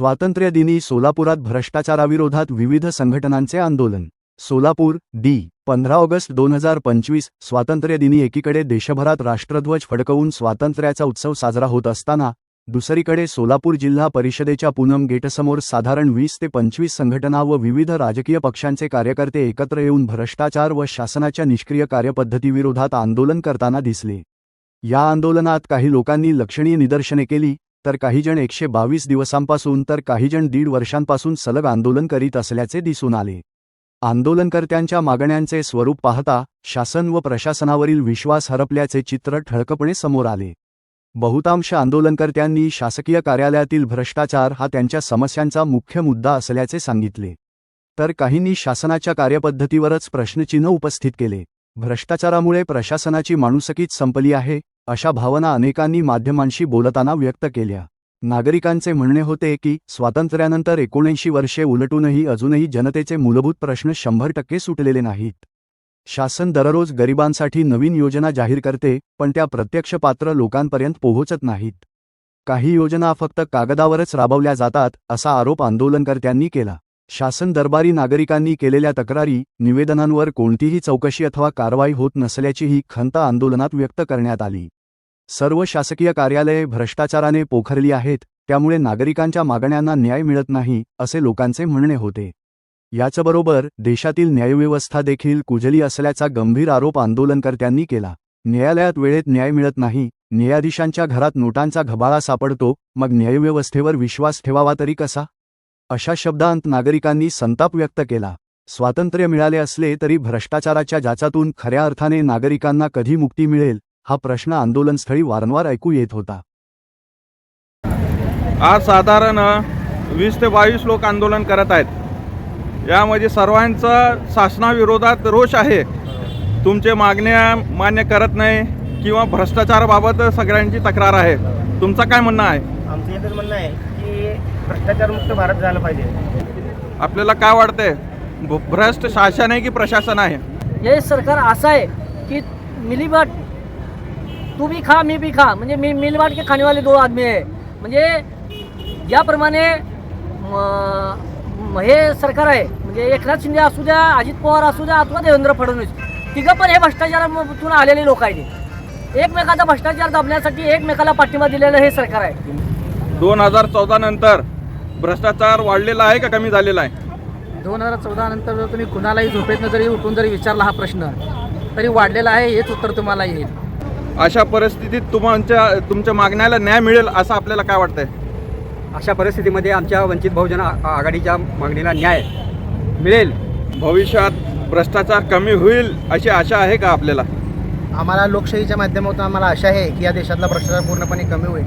स्वातंत्र्यदिनी सोलापुरात भ्रष्टाचाराविरोधात विविध संघटनांचे आंदोलन. सोलापूर डी. पंधरा ऑगस्ट दोन हजार पंचवीस स्वातंत्र्यदिनी एकीकडे देशभरात राष्ट्रध्वज फडकवून स्वातंत्र्याचा उत्सव साजरा होत असताना दुसरीकडे सोलापूर जिल्हा परिषदेच्या पूनम गेटसमोर साधारण वीस ते पंचवीस संघटना व विविध राजकीय पक्षांचे कार्यकर्ते एकत्र येऊन भ्रष्टाचार व शासनाच्या निष्क्रिय कार्यपद्धतीविरोधात आंदोलन करताना दिसले. या आंदोलनात काही लोकांनी लक्षणीय निदर्शने केली तर काहीजण एकशे बावीस दिवसांपासून तर काहीजण दीड वर्षांपासून सलग आंदोलन करीत असल्याचे दिसून आले. आंदोलनकर्त्यांच्या मागण्यांचे स्वरूप पाहता शासन व प्रशासनावरील विश्वास हरपल्याचे चित्र ठळकपणे समोर आले. बहुतांश आंदोलनकर्त्यांनी शासकीय कार्यालयातील भ्रष्टाचार हा त्यांच्या समस्यांचा मुख्य मुद्दा असल्याचे सांगितले. तर काहींनी शासनाच्या कार्यपद्धतीवरच प्रश्नचिन्ह उपस्थित केले. भ्रष्टाचारामुळे प्रशासनाची माणुसकीच संपली आहे अशा भावना अनेकांनी माध्यमांशी बोलताना व्यक्त केल्या. नागरिकांचे म्हणणे होते की स्वातंत्र्यानंतर एकोणऐंशी वर्षे उलटूनही अजूनही जनतेचे मूलभूत प्रश्न शंभर टक्के सुटलेले नाहीत. शासन दररोज गरिबांसाठी नवीन योजना जाहीर करते पण त्या प्रत्यक्ष पात्र लोकांपर्यंत पोहोचत नाहीत. काही योजना फक्त कागदावरच राबवल्या जातात असा आरोप आंदोलनकर्त्यांनी केला. शासन दरबारी नागरिकांनी केलेल्या तक्रारी निवेदनांवर कोणतीही चौकशी अथवा कारवाई होत नसल्याचीही खंत आंदोलनात व्यक्त करण्यात आली. सर्व शासकीय कार्यालये भ्रष्टाचाराने पोखरली आहेत त्यामुळे नागरिकांच्या मागण्यांना न्याय मिळत नाही असे लोकांचे म्हणणे होते. याचबरोबर देशातील न्यायव्यवस्था देखील कुजली असल्याचा गंभीर आरोप आंदोलनकर्त्यांनी केला. न्यायालयात वेळेत न्याय मिळत नाही न्यायाधीशांच्या घरात नोटांचा घबाळा सापडतो मग न्यायव्यवस्थेवर विश्वास ठेवावा तरी कसा? अशा शब्दांत नागरिकांनी संताप व्यक्त केला. स्वातंत्र्य मिळाले असले तरी भ्रष्टाचाराच्या जाचातून खऱ्या अर्थाने नागरिकांना कधी मुक्ती मिळेल हा प्रश्न आंदोलनस्थळी वारंवार ऐकू येत होता. आज साधारण वीस ते बावीस लोक आंदोलन करत आहेत. यामध्ये सर्वांचा शासनाविरोधात रोष आहे. तुमचे मागण्या मान्य करत नाही किंवा भ्रष्टाचाराबाबत सगळ्यांची तक्रार आहे. तुमचं काय म्हणणं आहे? आमचं एकच म्हणणं आहे की भ्रष्टाचारमुक्त भारत झालं पाहिजे. आपल्याला काय वाटतंय? भ- भ्रष्ट शासन आहे की प्रशासन आहे? हे सरकार असं आहे की मिलीबाट तू भी खा मी भी खा. म्हणजे मी मिलीबाट के खाने वाले दो आदमी आहे. म्हणजे ज्याप्रमाणे हे सरकार आहे. म्हणजे एकनाथ शिंदे असू द्या अजित पवार असू द्या अथवा देवेंद्र फडणवीस. तिघं पण हे भ्रष्टाचारातून आलेले लोक आहेत. एकमेकाचा भ्रष्टाचार दाबण्यासाठी एकमेकाला पाठिंबा दिलेलं हे सरकार आहे. दोन हजार चौदा नंतर भ्रष्टाचार वाढलेला आहे का कमी झालेला आहे? दोन हजार चौदा नंतर जर तुम्ही कुणालाही झोपेतनं जरी उठून जरी विचारला हा प्रश्न तरी वाढलेला आहे हेच उत्तर तुम्हाला येईल. अशा परिस्थितीत तुमच्या तुमच्या मागण्याला न्याय मिळेल असं आपल्याला काय वाटतंय? अशा परिस्थितीमध्ये आमच्या वंचित बहुजन आ- आघाडीच्या मागणीला न्याय मिळेल. भविष्यात भ्रष्टाचार कमी होईल अशी आशा आहे का आपल्याला? आम्हाला लोकशाहीच्या माध्यमातून आम्हाला आशा आहे की या देशातला भ्रष्टाचार पूर्णपणे कमी होईल.